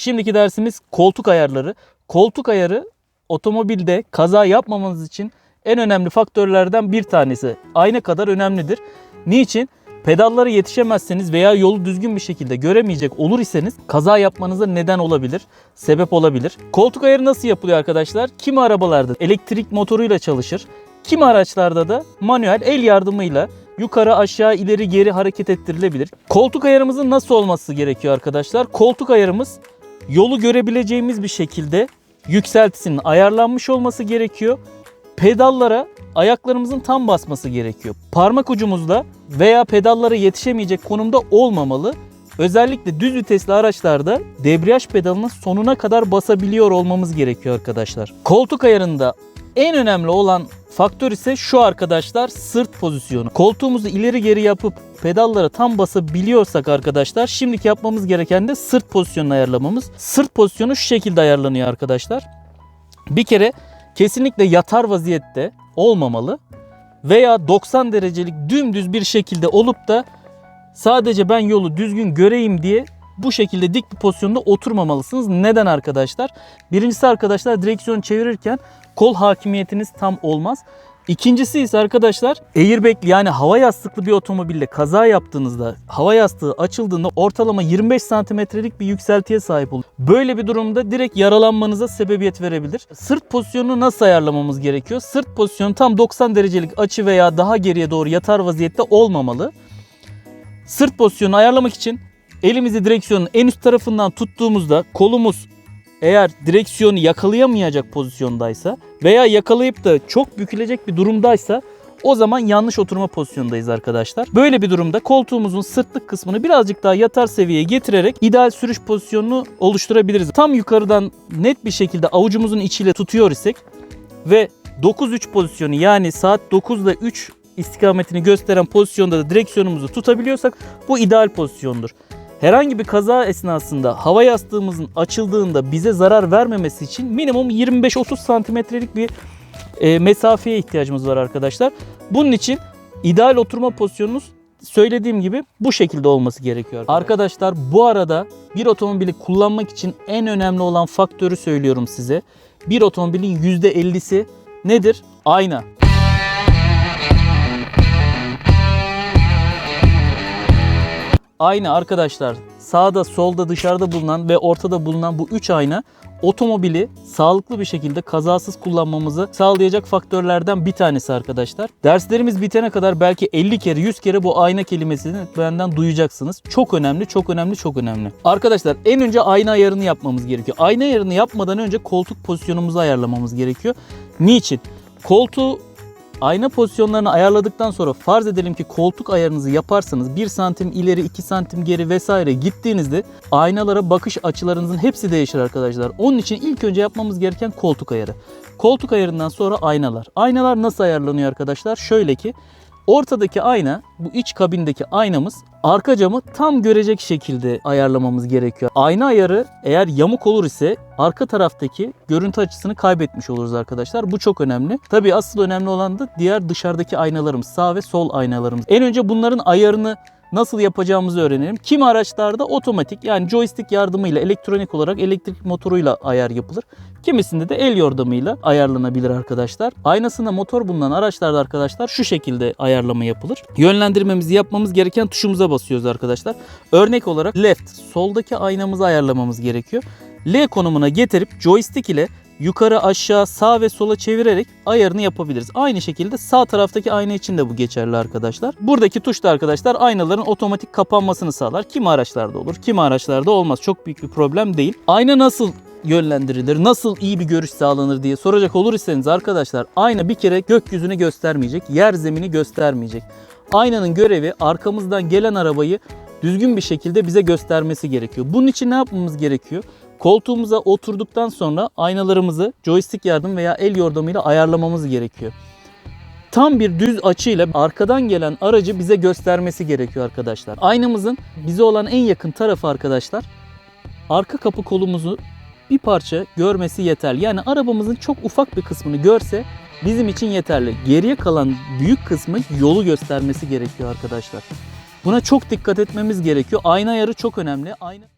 Şimdiki dersimiz koltuk ayarları. Koltuk ayarı otomobilde kaza yapmamanız için en önemli faktörlerden bir tanesi. Ayna kadar önemlidir. Niçin? Pedallara yetişemezseniz veya yolu düzgün bir şekilde göremeyecek olur iseniz kaza yapmanıza neden olabilir, sebep olabilir. Koltuk ayarı nasıl yapılıyor arkadaşlar? Kimi arabalarda elektrik motoruyla çalışır, kimi araçlarda da manuel el yardımıyla yukarı aşağı ileri geri hareket ettirilebilir. Koltuk ayarımızın nasıl olması gerekiyor arkadaşlar? Koltuk ayarımız yolu görebileceğimiz bir şekilde yükseltisinin ayarlanmış olması gerekiyor. Pedallara ayaklarımızın tam basması gerekiyor. Parmak ucumuzda veya pedallara yetişemeyecek konumda olmamalı. Özellikle düz vitesli araçlarda debriyaj pedalının sonuna kadar basabiliyor olmamız gerekiyor arkadaşlar. Koltuk ayarında en önemli olan faktör ise şu arkadaşlar sırt pozisyonu. Koltuğumuzu ileri geri yapıp pedallara tam basabiliyorsak arkadaşlar şimdiki yapmamız gereken de sırt pozisyonunu ayarlamamız. Sırt pozisyonu şu şekilde ayarlanıyor arkadaşlar. Bir kere kesinlikle yatar vaziyette olmamalı veya 90 derecelik dümdüz bir şekilde olup da sadece ben yolu düzgün göreyim diye bu şekilde dik bir pozisyonda oturmamalısınız. Neden arkadaşlar? Birincisi arkadaşlar direksiyonu çevirirken kol hakimiyetiniz tam olmaz. İkincisi ise arkadaşlar airbag'li yani hava yastıklı bir otomobille kaza yaptığınızda hava yastığı açıldığında ortalama 25 santimetrelik bir yükseltiye sahip olur. Böyle bir durumda direkt yaralanmanıza sebebiyet verebilir. Sırt pozisyonunu nasıl ayarlamamız gerekiyor? Sırt pozisyonu tam 90 derecelik açı veya daha geriye doğru yatar vaziyette olmamalı. Sırt pozisyonunu ayarlamak için elimizi direksiyonun en üst tarafından tuttuğumuzda kolumuz eğer direksiyonu yakalayamayacak pozisyondaysa veya yakalayıp da çok bükülecek bir durumdaysa o zaman yanlış oturma pozisyondayız arkadaşlar. Böyle bir durumda koltuğumuzun sırtlık kısmını birazcık daha yatar seviyeye getirerek ideal sürüş pozisyonunu oluşturabiliriz. Tam yukarıdan net bir şekilde avucumuzun içiyle tutuyor isek ve 9-3 pozisyonu yani saat 9'da 3 istikametini gösteren pozisyonda da direksiyonumuzu tutabiliyorsak bu ideal pozisyondur. Herhangi bir kaza esnasında hava yastığımızın açıldığında bize zarar vermemesi için minimum 25-30 santimetrelik bir e, mesafeye ihtiyacımız var arkadaşlar. Bunun için ideal oturma pozisyonunuz söylediğim gibi bu şekilde olması gerekiyor. Arkadaşlar bu arada bir otomobili kullanmak için en önemli olan faktörü söylüyorum size. Bir otomobilin %50'si nedir? Ayna. Ayna arkadaşlar sağda, solda, dışarıda bulunan ve ortada bulunan bu 3 ayna otomobili sağlıklı bir şekilde kazasız kullanmamızı sağlayacak faktörlerden bir tanesi arkadaşlar. Derslerimiz bitene kadar belki 50 kere 100 kere bu ayna kelimesini benden duyacaksınız. Çok önemli, çok önemli, çok önemli. Arkadaşlar en önce ayna ayarını yapmamız gerekiyor. Ayna ayarını yapmadan önce koltuk pozisyonumuzu ayarlamamız gerekiyor. Niçin? Koltuğu Ayna pozisyonlarını ayarladıktan sonra farz edelim ki koltuk ayarınızı yaparsanız 1 santim ileri 2 santim geri vesaire gittiğinizde aynalara bakış açılarınızın hepsi değişir arkadaşlar. Onun için ilk önce yapmamız gereken koltuk ayarı. Koltuk ayarından sonra aynalar. Aynalar nasıl ayarlanıyor arkadaşlar? Şöyle ki ortadaki ayna bu iç kabindeki aynamız arka camı tam görecek şekilde ayarlamamız gerekiyor. Ayna ayarı eğer yamuk olur ise arka taraftaki görüntü açısını kaybetmiş oluruz arkadaşlar. Bu çok önemli. Tabii asıl önemli olan da diğer dışarıdaki aynalarımız. Sağ ve sol aynalarımız. En önce bunların ayarını nasıl yapacağımızı öğrenelim. Kimi araçlarda otomatik yani joystick yardımıyla elektronik olarak elektrik motoruyla ayar yapılır. Kimisinde de el yordamıyla ayarlanabilir arkadaşlar. Aynasında motor bulunan araçlarda arkadaşlar şu şekilde ayarlama yapılır. Yönlendirmemizi yapmamız gereken tuşumuza basıyoruz arkadaşlar. Örnek olarak left soldaki aynamızı ayarlamamız gerekiyor. L konumuna getirip joystick ile yukarı aşağı sağ ve sola çevirerek ayarını yapabiliriz. Aynı şekilde sağ taraftaki ayna için de bu geçerli arkadaşlar. Buradaki tuş da arkadaşlar aynaların otomatik kapanmasını sağlar. Kimi araçlarda olur, kimi araçlarda olmaz. Çok büyük bir problem değil. Ayna nasıl yönlendirilir, nasıl iyi bir görüş sağlanır diye soracak olur iseniz arkadaşlar ayna bir kere gökyüzünü göstermeyecek, yer zemini göstermeyecek. Aynanın görevi arkamızdan gelen arabayı düzgün bir şekilde bize göstermesi gerekiyor. Bunun için ne yapmamız gerekiyor? Koltuğumuza oturduktan sonra aynalarımızı joystick yardım veya el yordamıyla ayarlamamız gerekiyor. Tam bir düz açıyla arkadan gelen aracı bize göstermesi gerekiyor arkadaşlar. Aynamızın bize olan en yakın tarafı arkadaşlar arka kapı kolumuzu bir parça görmesi yeterli. Yani arabamızın çok ufak bir kısmını görse bizim için yeterli. Geriye kalan büyük kısmı yolu göstermesi gerekiyor arkadaşlar. Buna çok dikkat etmemiz gerekiyor. Ayna ayarı çok önemli. Ayna